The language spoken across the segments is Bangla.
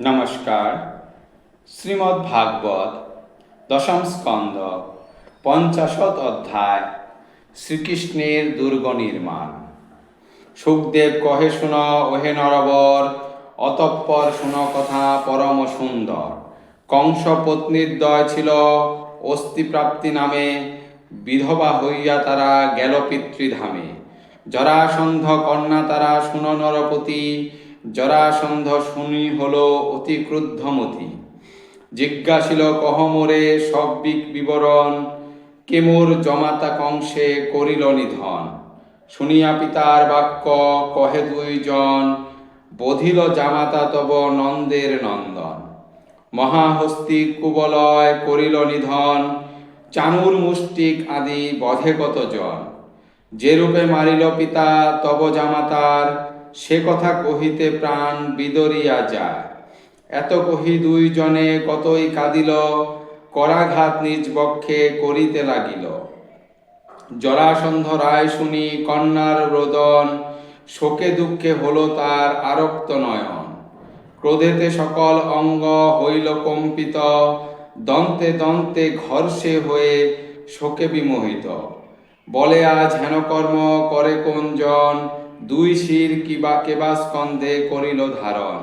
নমস্কার। শ্রীমদ্ ভাগবত দশম স্কন্ধ, পঞ্চাশত অধ্যায়, শ্রীকৃষ্ণের দুর্গ নির্মাণ। সুখদেব কহে, শুন, ওহে নরবর, অতঃপর শুন কথা পরম সুন্দর। কংস পত্নীর দয় ছিল অস্থিপ্রাপ্তি নামে, বিধবা হইয়া তারা গেল পিতৃধামে। জরাসন্ধ কন্যা তারা শুন নরপতি জরাসন্ধ শুনি হল অতি ক্রুদ্ধমতি। জিজ্ঞাসিল কহমরে সব্বিক বিবরণ কেমুর জমাতা কংসে করিল নিধন? শুনিয়া পিতার বাক্য কহে দুইজন, বধিল জামাতা তব নন্দের নন্দন। মহাহস্তি কুবলয় করিল নিধন, চানুর মুষ্টিক আদি বধে কতজন? যে রূপে মারিল পিতা তব জামাতার সে কথা কহিতে প্রাণ বিদরিয়া যায়। এত কহি দুইজনে কতই কাঁদিল, করাঘাত নিজ বক্ষে করিতে লাগিল। জরাসন্ধ রায় শুনি কন্যার রোদন, শোকে দুঃখে হলো তার আরক্ত নয়ন। ক্রোধেতে সকল অঙ্গ হইল কম্পিত, দন্তে দন্তে ঘর্ষে হয়ে শোকে বিমোহিত। বলে আজ হেন কর্ম করে কোন জন দুই শির কিবা কেবা স্কন্ধে করিল ধারণ।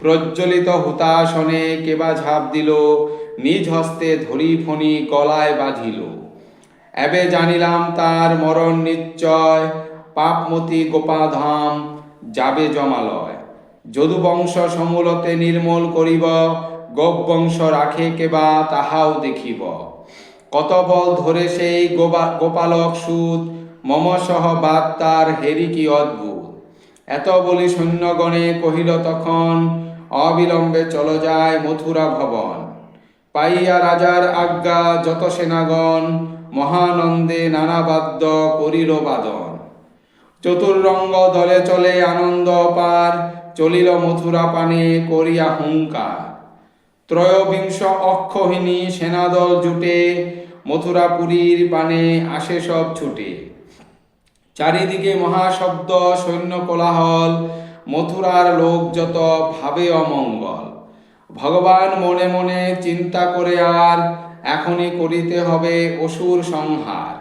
প্রজ্বলিত হুতাসনে কেবা ঝাঁপ দিল, নিজ হস্তে ধরি ফণি গলায় বাঁধিল। এবে জানিলাম তার মরণ নিশ্চয়, পাপমতি গোপাধাম যাবে জমালয়। যদুবংশ সমূলতে নির্মূল করিব গোপবংশ রাখে কেবা তাহাও দেখিব। কত বল ধরে সেই গোপালক সুত মম সহ বাদ তার হেরি কি অদ্ভুত? এত বলি সৈন্যগণে কহিল তখন, অবিলম্বে চল যায় মথুরা ভবন। পাইয়া রাজার আজ্ঞা যত সেনাগণ, মহানন্দে নানা বাদ্য করিল বাদন। চতুর্রঙ্গ দলে চলে আনন্দ পার, চলিল মথুরা পানে করিয়া হুঙ্কার। ত্রয়োবিংশ অক্ষহিনী সেনাদল জুটে, মথুরাপুরীর পানে আসে সব ছুটে। চারিদিকে মহাশব্দ, সৈন্য কোলাহল, মথুরার লোক যত ভাবে অমঙ্গল। ভগবান মনে মনে চিন্তা করে আর এখনই করিতে হবে অসুর সংহার।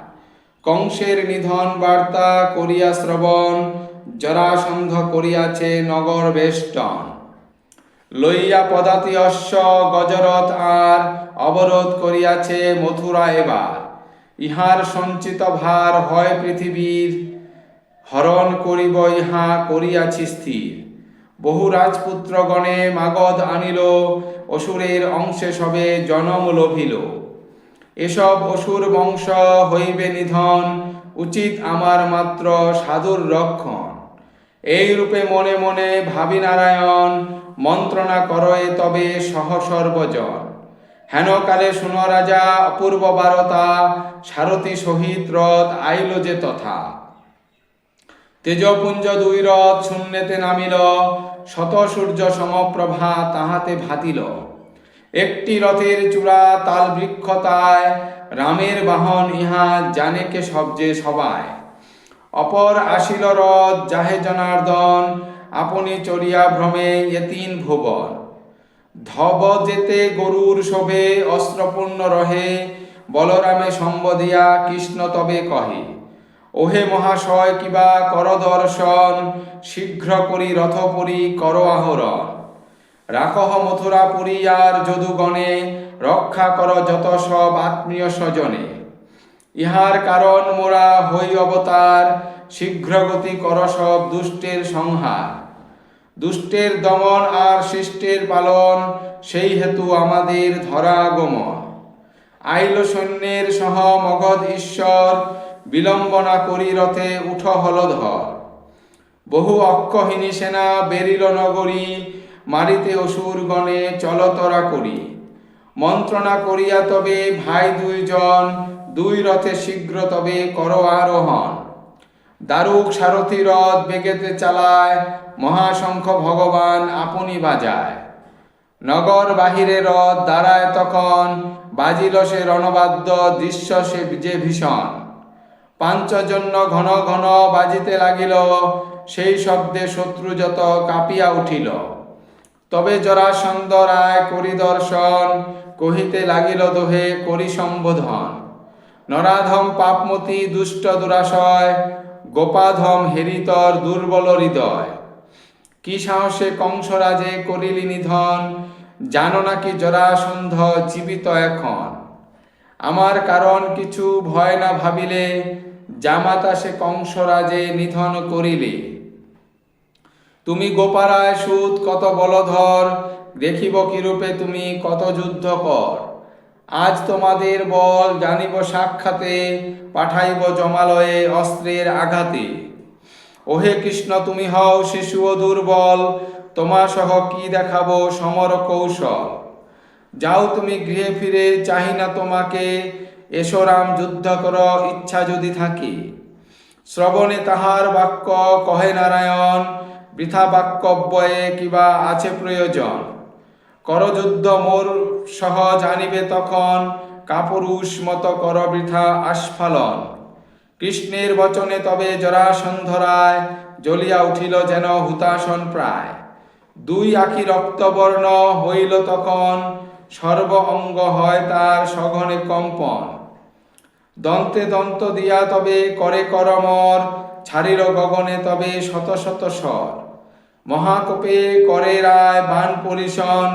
কংসের নিধন বার্তা করিয়া শ্রবণ, জরাসন্ধ করিয়াছে নগর বেষ্টন। লইয়া পদাতি অশ্ব গজরথ আর অবরোধ করিয়াছে মথুরা এবার। ইহার সঞ্চিত ভার হয় পৃথিবীর। হরণ করিব ইহা করিয়াছি স্থির। বহু রাজপুত্রগণে মাগধ আনিল, অসুরের অংশে সবে জনম লভিল। এসব অসুর বংশ হইবে নিধন, উচিত আমার মাত্র সাধুর রক্ষণ। এই রূপে মনে মনে ভাবি নারায়ণ, মন্ত্রণা করয়ে তবে সহ সর্বজন হেন কালে শুন রাজা অপূর্ব বারতা, সারথী সহিত রথ আইল যে তথা। তেজপুঞ্জ দুই রথ শূন্যেতে নামিল, শত সূর্য সমপ্রভা তাহাতে ভাতিল। একটি রথের চূড়া তাল বৃক্ষতায়, রামের বাহন ইহা জানে কে সবজে সবাই। অপর আসিল রথ জাহে জনার্দন, আপনি চড়িয়া ভ্রমে এ তিন ভুবন। ধব যেতে গরুর শোভে, অস্ত্রপূর্ণ রহে, বলরামে সম্বদিয়া কৃষ্ণ তবে কহে। ওহে মহাশয়, কিবা কর দর্শন, শীঘ্র করি রথপুরী, কর আহরণ। রাখহ মথুরাপুরী আর যদুগণে, রক্ষা কর যত সব আত্মীয় স্বজনে। ইহার কারণ মোরা হই অবতার শীঘ্র গতি কর সব দুষ্টের সংহার। দুষ্টের দমন আর শিষ্টের পালন, সেই হেতু আমাদের ধরাগমন। আইল সৈন্যের সহ মগধ ঈশ্বর বিলম্বনা করি রথে উঠ হলধর। বহু অক্ষহিনী সেনা বেরিল নগরী, মারিতে অসুর গণে চলতরা করি। মন্ত্রণা করিয়া তবে ভাই দুইজন, দুই রথে শীঘ্র তবে কর আরোহণ। দারুক সারথি রথ বেগেতে চালায়, মহাশঙ্খ ভগবান আপনি বাজায়। নগর বাহিরে রথ দাঁড়ায় তখন, বাজিল সে রণবাদ্য, দৃশ্য সে যে ভীষণ। পাঞ্চজন্য ঘন ঘন বাজিতে লাগিল, সেই শব্দে শত্রু যত কাঁপিয়া উঠিল। তবে জরাসন্ধ রায় করি দর্শন, কহিতে লাগিল দোহে করি সম্বোধন। নরাধম পাপমতি দুষ্ট দুরাশয় গোপাধম হেরিতর দুর্বল হৃদয়। কি সাহসে কংসরাজে করিলি নিধন, জানো নাকি জরাসন্ধ জীবিত এখন। আমার কারণ কিছু ভয় না ভাবিলে জামাতা সে কংসরাজে নিধন করিলে। তুমি গোপারায় সুত কত বলধর, দেখিব কিরূপে তুমি কত যুদ্ধ কর আজ তোমাদের বল জানিব সাক্ষাতে, পাঠাইব জমালয়ে অস্ত্রের আঘাতে। ওহে কৃষ্ণ, তুমি হও শিশু ও দুর্বল তোমা সহ কি দেখাবো সমর কৌশল? যাও তুমি গৃহে ফিরে, চাহি না তোমাকে, এসো রাম, যুদ্ধ কর, ইচ্ছা যদি থাকে। শ্রবণে তাহার বাক্য, কহে নারায়ণ, বৃথা বাক্যব্যয়ে কিবা আছে প্রয়োজন? করযুদ্ধ মোর সহ জানিবে তখন কাপুরুষ মত কর বৃথা আস্ফালন। কৃষ্ণের বচনে তবে জরাসন্ধরায় জ্বলিয়া উঠিল যেন হুতাসন প্রায়। দুই আখি রক্তবর্ণ হইল তখন সর্ব অঙ্গ হয় তার সঘনে কম্পন। দন্তে দন্ত দিয়া তবে করে করমর, ছাড়িল গগনে তবে শত শত স্বর। মহাকোপে করে রায় বান পরিশন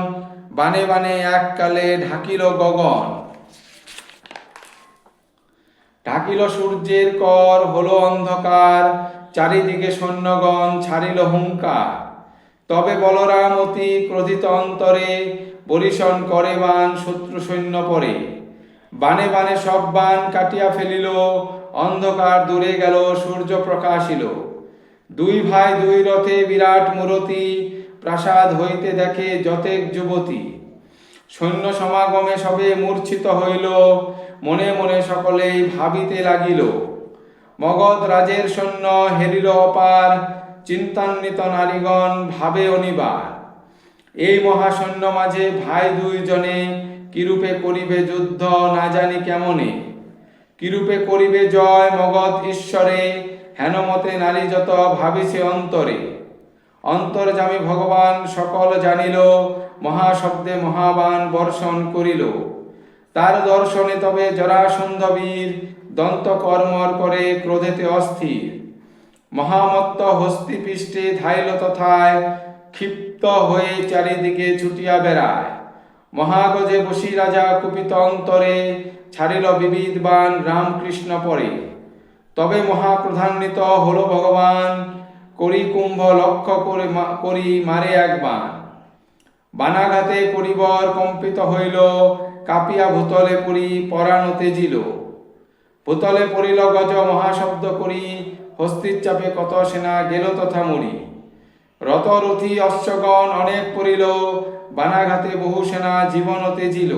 বানে বানে এককালে ঢাকিল গগন। ঢাকিল সূর্যের কর হলো অন্ধকার, চারিদিকে সৈন্যগণ ছাড়িল হুঙ্কার। তবে বলরাম অতি ক্রোধিত অন্তরে পরিশন করে বান শত্রু সৈন্য পরে। বানে বানে সব বান কাটিয়া ফেলিল, অন্ধকার দূরে গেল, সূর্য প্রকাশিল। দুই ভাই দুই রথে বিরাট মূরতি প্রাসাদ হইতে দেখে যতেক যুবতী। সৈন্য সমাগমে সবে মূর্ছিত হইল, মনে মনে সকলেই ভাবিতে লাগিল। মগধ রাজের সৈন্য হেরিল অপার, চিন্তান্বিত নারীগণ ভাবে অনিবার। এই মহাসৈন্য মাঝে ভাই দুইজনে, কিরূপে করিবে যুদ্ধ না জানি কেমনে? কিরূপে করিবে জয় মগধ ঈশ্বরে হেনমতে নারী যত ভাবিছে অন্তরে? অন্তর্জামী ভগবান সকল জানিল, মহাশব্দে মহাবান বর্ষণ করিল। তার দর্শনে তবে জরাসন্ধ বীর দন্ত কর্মর করে ক্রোধেতে অস্থির। মহামত্ত হস্তিপৃষ্ঠে ধাইল তথায় ক্ষিপ্ত হয়ে চারিদিকে ছুটিয়া বেড়ায়। মহাগজে বসি রাজা কুপিত অন্তরে ছাড়িল বিবিধ বান রামকৃষ্ণ পরে। তবে মহাপ্রধান্বিত হল ভগবান করি কুম্ভ লক্ষ্য করে করি মারে এক বান বানাঘাতে পরিবর কম্পিত হইল, কাপিয়া ভূতলে পরি পরাণ তেজিল। ভূতলে পড়িল গজ মহাশব্দ করি, হস্তির চাপে কত সেনা গেল তথা মরি। রথরথী অশ্বগণ অনেক পড়িল, বানাঘাতে বহু সেনা জীবন তেজিল।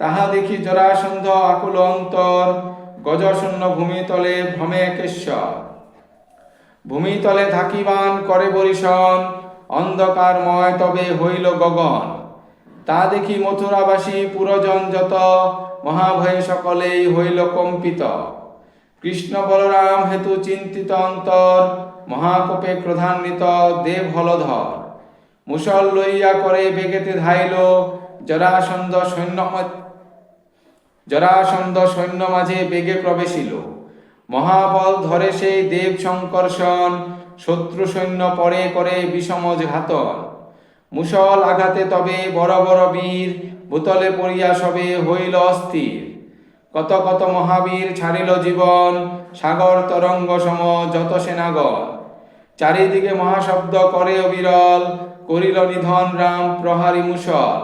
তাহা দেখি জরাসন্ধ আকুল অন্তর, গজশূন্য ভূমিতলে ভ্রমে কেশ্বর ভূমিতলে থাকিবান করে বরিশন অন্ধকারময় তবে হইল গগন। তা দেখি মথুরাবাসী পুরজন যত, মহাভয়ে সকলেই হইল কম্পিত। কৃষ্ণ বলরাম হেতু চিন্তিত অন্তর, মহাকোপে ক্রধান্বিত দেব হলধর। মুসল লইয়া করে বেগেতে ধাইল, জরাসন্ধ সৈন্য জরাসন্ধ সৈন্য মাঝে বেগে প্রবেশিল। মহাবল ধরে সেই দেব সংকর্ষণ শত্রু সৈন্য পরে করে বিষমজ ঘাতন। মুসল আঘাতে তবে বড় বড় বীর, ভূতলে পড়িয়া সবে হইল অস্থির। কত কত মহাবীর ছাড়িল জীবন, সাগর তরঙ্গ সম যত সেনাগণ। চারিদিকে মহাশব্দ করে অবিরল, করিল নিধন রাম প্রহারী মুসল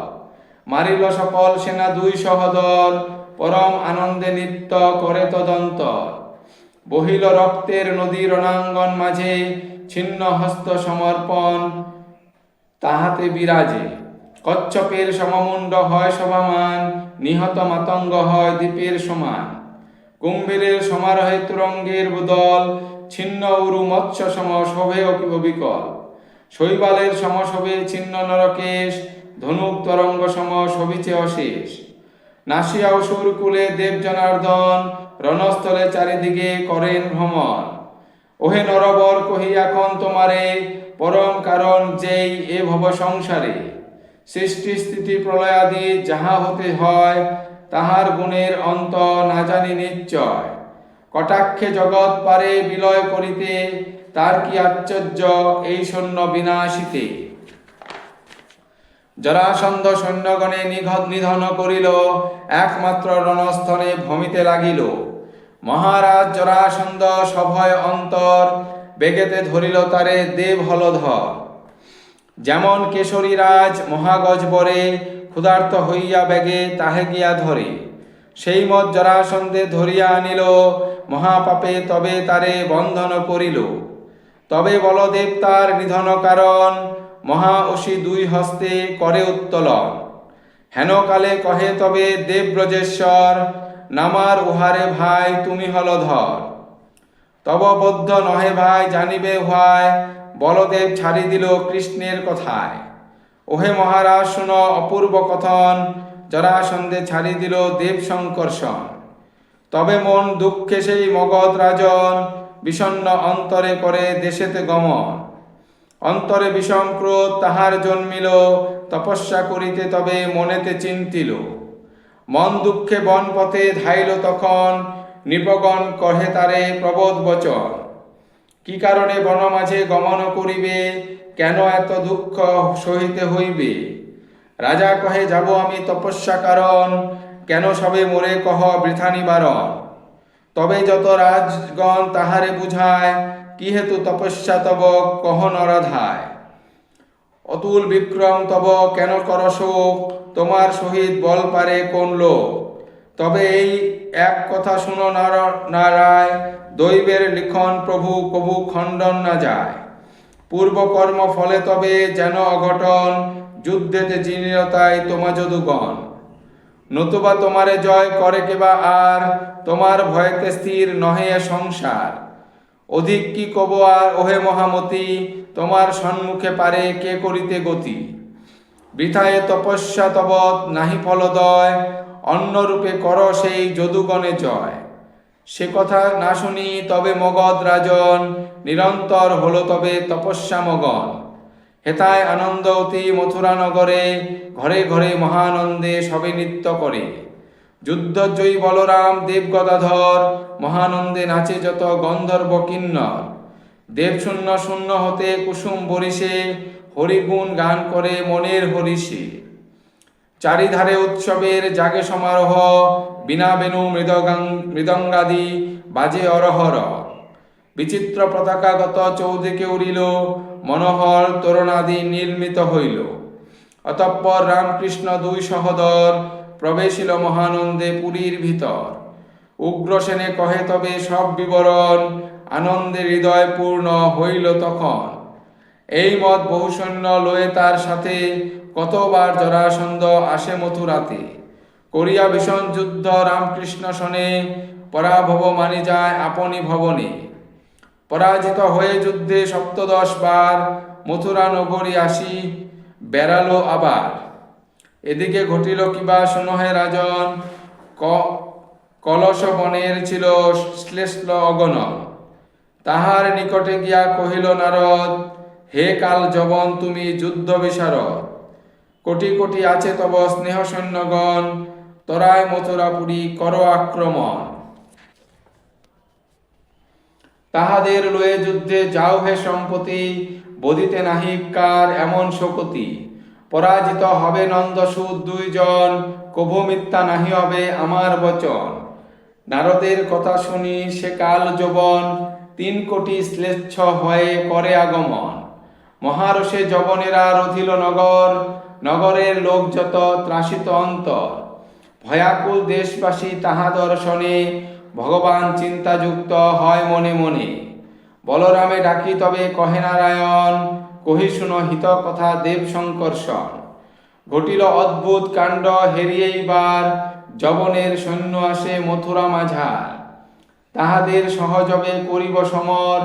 মারিল সকল সেনা দুই সহদর, পরম আনন্দে নৃত্য করে তদন্তর। বহিল রক্তের নদী রণাঙ্গন মাঝে ছিন্ন হস্ত সমর্পণ, তাহাতে বিরাজে। কচ্ছপের সমমুণ্ড হয় সভামান নিহত মাতঙ্গ হয় দ্বীপের সমান। কুম্ভীরের সমারোহে তুরঙ্গের দল ছিন্ন উরু মৎস্য সম শোভে অবিকল শৈবালের সমশোভে ছিন্ন নরকেশ, ধনুক তরঙ্গ সম শোভিছে অশেষ। নাসিয়া অসুর কুলে দেব জনার্দন রণস্থলে চারিদিকে করেন ভ্রমণ। ওহে নরবর কহি এখন তোমারে পরম কারণ যেই এ ভব সংসারে। সৃষ্টি স্থিতি প্রলয়াদি যাহা হতে হয়, তাহার গুণের অন্ত না জানি নিশ্চয়। কটাক্ষে জগৎ পারে বিলয় করিতে, তার কি আশ্চর্য এই শূন্য বিনাশিতে। জরাসন্ধ সৈন্যগণে নিঘত নিধন করিল, একমাত্র রণস্থলে ভমিতে লাগিল। মহারাজ জরাসন্ধ সভয় অন্তর বেগেতে ধরিল তারে দেব হলধর। যেমন কেশরী রাজ মহাগজবরে ক্ষুধার্ত হইয়া বেগে তাহে গিয়া ধরে, সেই মত জরাসন্ধে ধরিয়া আনিল, মহাপাপে তবে তারে বন্ধন করিল। তবে বলদেব তার নিধন কারণ মহা অসি দুই হস্তে করে উত্তোলন। হেনকালে কহে তবে, দেবব্রজেশ্বর, নামার উহারে ভাই, তুমি হলধর তব বদ্ধ নহে ভাই, জানিবে হয় বলদেব ছাড়ি দিল কৃষ্ণের কথায়। ওহে মহারাজ, শুন অপূর্ব কথন জরাসন্ধে ছাড়ি দিল দেব শঙ্কর্ষণ তবে মন দুঃখে সেই মগধ রাজন, বিষণ্ণ অন্তরে করে দেশেতে গমন। অন্তরে বিষম ক্রোধ তাহার জন্মিল, তপস্যা করিতে তবে মনেতে চিন্তিল। মন দুঃখে বন পথে ধাইল তখন, নিপগণ কহে তারে প্রবোধ বচন। কি কারণে বন মাঝে গমন করিবে? কেন এত দুঃখ সহিতে হইবে? রাজা কহে, যাব আমি তপস্যা কারণ, কেন সবে মোরে কহ বৃথা নিবারণ। তবে যত রাজগণ তাহারে বুঝায় কি হেতু তপস্যা তব কহ নরাধায় অতুল বিক্রম তব কেন কর শোক তোমার সহিত বল পারে কোন লোক? তবে এই এক কথা শুনো নার- নারায়, দৈবের লিখন প্রভু কবু খণ্ডন না যায়। পূর্ব কর্ম ফলে তবে যেন অঘটন, যুদ্ধেতে জিনীয়তায় তোমা যদুগণ। নতুবা তোমারে জয় করে কেবা আর, তোমার ভয়তে স্থির নহে সংসার। অধিক কি কব আর, ওহে মহামতি, তোমার সম্মুখে পারে কে করিতে গতি? বৃথায় তপস্যা তবৎ নাহি ফলদয়, অন্যরূপে কর সেই যদুগণে জয়। সে কথা না শুনি তবে মগধ রাজন নিরন্তর হলো তবে তপস্যা মগন। হেতায় আনন্দ অতি মথুরা নগরে ঘরে ঘরে মহানন্দে সবে নৃত্য করে। যুদ্ধজয়ী বলরাম দেবগদাধর, মহানন্দে নাচে যত গন্ধর্ব কিন্নর। দেবশূন্য শূন্য হতে কুসুম বরিষে, হরিগুণ গান করে মনের হরিষে। চারিধারে উৎসবের জাগে সমারোহ, বিনা বেনু মৃদগাং মৃদঙ্গাদি বাজে অরহর। বিচিত্র পতাকাগত চৌদিকে উড়িল, মনোহর তোরণাদি নির্মিত হইল। অতঃপর রামকৃষ্ণ দুই সহদর প্রবেশিল মহানন্দে পুরীর ভিতর। উগ্রসেনে কহে, তবে সব বিবরণ আনন্দে হৃদয় পূর্ণ হইল তখন। এই মত বহু সৈন্য লয়ে তার সাথে কতবার জরাসন্ধ আসে মথুরাতে। করিয়া ভীষণ যুদ্ধ, রামকৃষ্ণ শনে, পরাভব মানি যায় আপনি ভবনে। পরাজিত হয়ে যুদ্ধে সপ্তদশ বার মথুরা নগরী আসি, বেড়ালো আবার। এদিকে ঘটিল কিবা শুনহে রাজন কলস বনের ছিল শ্লেষ্ল অগণন। তাহার নিকটে গিয়া কহিল নারদ হে কাল জবন তুমি যুদ্ধ বিশারদ কোটি কোটি আছে তব স্নেহ সৈন্যগণ তরায় মথুরাপুরী কর আক্রমণ তাহাদের লয়ে যুদ্ধে যাও হে সম্পত্তি, বদিতে নাহি কার এমন শকতি। পরাজিত হবে নন্দসুদ দুইজন, কভু মিথ্যা নাহি হবে আমার বচন। নারদের কথা শুনি সে কাল যবন, তিন কোটি শ্লেচ্ছ হয়ে করে আগমন। মহারসে যবনেরা রথিল নগর, নগরের লোক যত ত্রাসিত অন্তর। ভয়াকুল দেশবাসী তাহা দর্শনে, ভগবান চিন্তাযুক্ত হয় মনে মনে। বলরামে ডাকি তবে কহে নারায়ণ কহি শুনো হিত কথা দেব শঙ্কর্ষণ ঘটিল অদ্ভুত কাণ্ড হেরিয়েইবার যবনের সৈন্য আসে মথুরা মাঝার। তাহাদের সহজবে করিব সমর,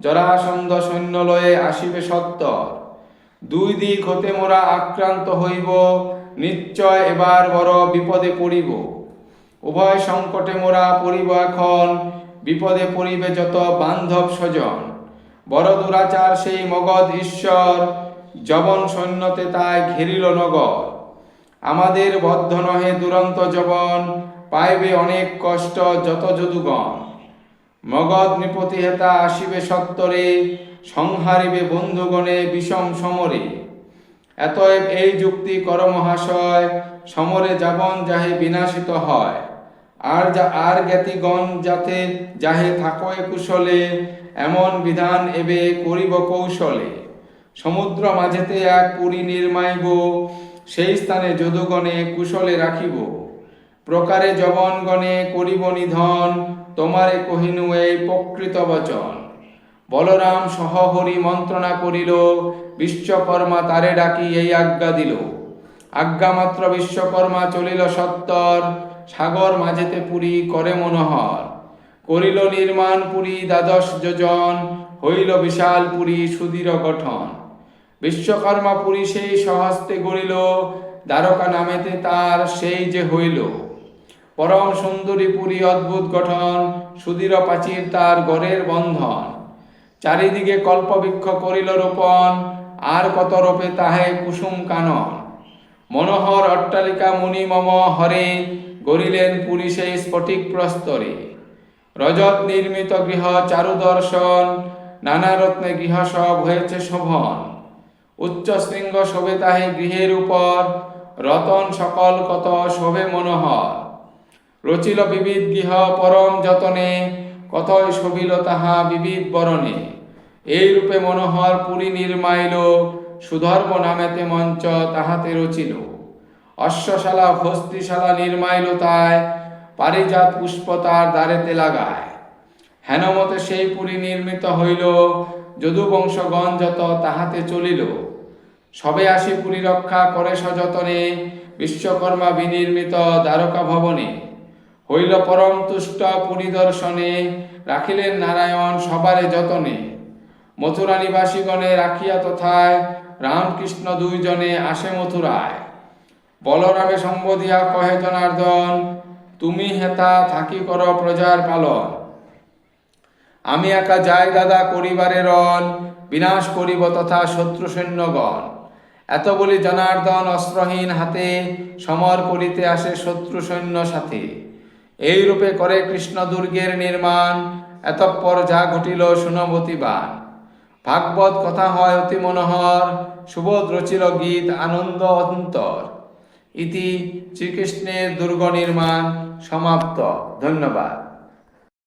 জরাসন্ধ সৈন্য লয়ে আসিবে সত্তর। দুই দিক হতে মোরা আক্রান্ত হইব, নিশ্চয় এবার বড় বিপদে পড়িব। উভয় সংকটে মোরা পড়িব এখন, বিপদে পড়িবে যত বান্ধব স্বজন। বড় দুরাচার সেই মগধ ঈশ্বর জবন সৈন্যতে তাই ঘেরিল নগর। আমাদের বদ্ধ নহে দুরন্ত জবন পাইবে অনেক কষ্ট যত যদুগণ। মগধ নৃপতি হেতা আসিবে সত্তরে, সংহারিবে বন্ধুগণে বিষম সমরে। এতএব এই যুক্তি কর মহাশয়, সমরে যাবন যাহে বিনাশিত হয়। আর যা, আর জ্ঞাতিগণ যাতে যাহে থাকয়ে কুশলে, এমন বিধান এবে করিব কৌশলে। সমুদ্র মাঝেতে এক পুরী নির্মাইব, সেই স্থানে যদুগণে কুশলে রাখিব। প্রকারে জবনগণে করিব নিধন, তোমারে কহিনু এই প্রকৃত বচন। বলরাম সহহরি মন্ত্রণা করিল, বিশ্বকর্মা তারে ডাকি এই আজ্ঞা দিল। আজ্ঞা মাত্র বিশ্বকর্মা চলিল সত্তর সাগর মাঝেতে পুরী করে মনোহর। করিল নির্মাণ পুরী দ্বাদশ যোজন, হইল বিশাল পুরী সুদৃঢ় গঠন। বিশ্বকর্মা পুরী সেই সহস্তে গড়িল, দ্বারকা নামেতে তার সেই যে হইল। পরম সুন্দরী পুরী অদ্ভুত গঠন, সুদৃঢ় প্রাচীর তার গড়ের বন্ধন। চারিদিকে কল্পবৃক্ষ করিল রোপণ, আর কত রূপে তাহে কুসুম কানন। মনোহর অট্টালিকা মুনি মম হরে গড়িলেন পুরী সেই স্ফটিক প্রস্তরে। রজত নির্মিত গৃহ চারু দর্শন নানা রত্নে গৃহ সব হয়েছে শোভন। উচ্চ শৃঙ্গ শোভে তাহে গৃহের উপর, রতন সকল কত শোভে মনোহর। রচিল বিবিধ গৃহ পরম যতনে, কতই শোভিল তাহা বিবিধ বরণে। এই রূপে মনোহর পুরী নির্মাইল, সুধর্ম নামেতে মঞ্চ তাহাতে রচিল। অশ্বশালা ভস্তিশালা নির্মাইলতায় পারিজাত পুষ্প তার দ্বারেতে লাগায়। হেনমতে সেই পুরী নির্মিত হইল যদুবংশগণ যত তাহাতে চলিল। সবে আসি পুরী রক্ষা করে সযতনে, বিশ্বকর্মা বিনির্মিত দ্বারকা ভবনে। হইল পরম তুষ্ট পুরী দর্শনে, রাখিলেন নারায়ণ সবারে যতনে। মথুরা নিবাসীগণে রাখিয়া তথায়, রামকৃষ্ণ দুইজনে আসে মথুরায়। বলরামে সম্বোধিয়া কহে জনার্দন, তুমি হেতা থাকি কর প্রজার পালন। আমি একা যাই দাদা করিবারে রণ, বিনাশ করিব তথা শত্রু সৈন্যগণ। এত বলি জনার্দন অস্ত্রহীন হাতে সমর করিতে আসে শত্রু সৈন্য সাথে। এই রূপে করে কৃষ্ণ দুর্গের নির্মাণ, এতঃপর যা ঘটিল সুনবতিবান ভাগবত কথা হয় অতি মনোহর, সুবোধ রচিল গীত আনন্দ অন্তর। ইতি শ্রীকৃষ্ণের দুর্গ নির্মাণ সমাপ্ত। ধন্যবাদ।